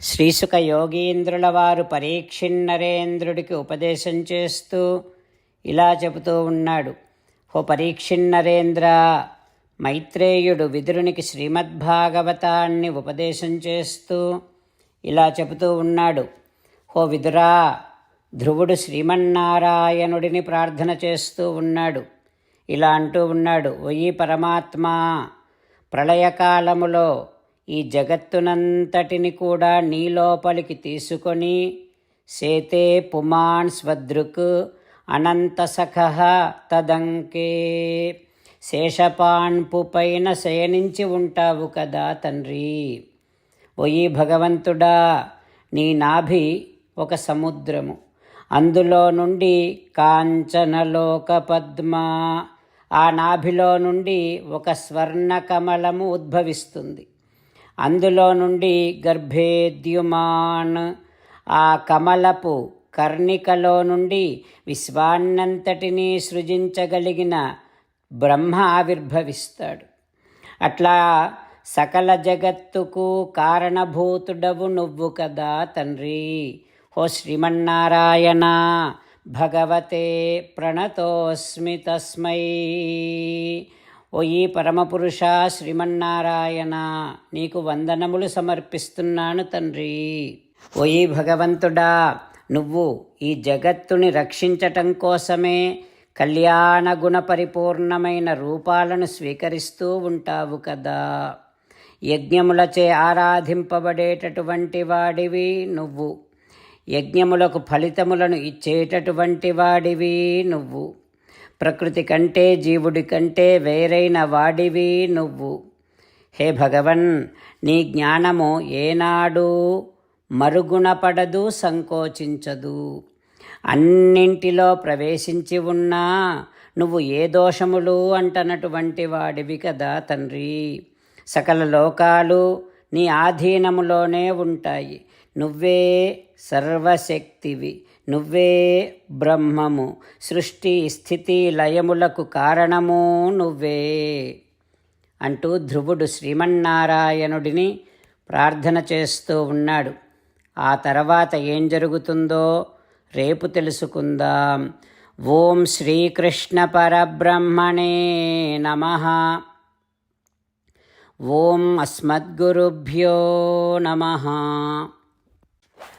శ్రీసుక యోగీంద్రుల వారు పరీక్షిన్నరేంద్రుడికి ఉపదేశం చేస్తూ ఇలా చెబుతూ ఉన్నాడు. ఓ పరీక్షిన్నరేంద్ర మైత్రేయుడు విదురునికి శ్రీమద్భాగవతాన్ని ఉపదేశం చేస్తూ ఇలా చెబుతూ ఉన్నాడు. ఓ విదురా ధ్రువుడు శ్రీమన్నారాయణుడిని ప్రార్థన చేస్తూ ఉన్నాడు. ఇలా అంటూ ఉన్నాడు ఓయి పరమాత్మా ప్రళయకాలములో ఈ జగత్తునంతటిని కూడా నీ లోపలికి తీసుకొని సేతే పుమాన్ స్వదృక్ అనంతసఖ తదంకే. శేషపాన్పు పైన శయనించి ఉంటావు కదా తండ్రి. ఓయి భగవంతుడా నీ నాభి ఒక సముద్రము. అందులో నుండి కాంచనలోక పద్మ ఆ నాభిలో నుండి ఒక స్వర్ణ కమలము ఉద్భవిస్తుంది. అందులో నుండి గర్భేద్యుమాన్ ఆ కమలపు కర్ణికలో నుండి విశ్వాన్నంతటినీ సృజించగలిగిన బ్రహ్మ ఆవిర్భవిస్తాడు. అట్లా సకల జగత్తుకు కారణభూతుడవు నువ్వు కదా తండ్రి. ఓ శ్రీమన్నారాయణ భగవతే ప్రణతోస్మి తస్మై. ఓయి పరమపురుష శ్రీమన్నారాయణ నీకు వందనములు సమర్పిస్తున్నాను తండ్రి. ఓయి భగవంతుడా నువ్వు ఈ జగత్తుని రక్షించటం కోసమే కళ్యాణ గుణ పరిపూర్ణమైన రూపాలను స్వీకరిస్తూ ఉంటావు కదా. యజ్ఞములచే ఆరాధింపబడేటటువంటి వాడివి నువ్వు. యజ్ఞములకు ఫలితములను ఇచ్చేటటువంటి వాడివి నువ్వు. ప్రకృతి కంటే జీవుడి కంటే వేరైన వాడివి నువ్వు. హే భగవన్ నీ జ్ఞానము ఏనాడు మరుగుణపడదు సంకోచించదు. అన్నింటిలో ప్రవేశించి ఉన్నా నువ్వు ఏ దోషములు అంటనటువంటి వాడివి కదా తండ్రి. సకల లోకాలు నీ ఆధీనములోనే ఉంటాయి. నువ్వే సర్వశక్తివి నువ్వే బ్రహ్మము సృష్టి స్థితి లయములకు కారణము నువ్వే అంటూ ధ్రువుడు శ్రీమన్నారాయణుడిని ప్రార్థన చేస్తూ ఉన్నాడు. ఆ తర్వాత ఏం జరుగుతుందో రేపు తెలుసుకుందాం. ఓం శ్రీకృష్ణ పరబ్రహ్మణే నమ. ఓం అస్మద్గురుభ్యో నమ.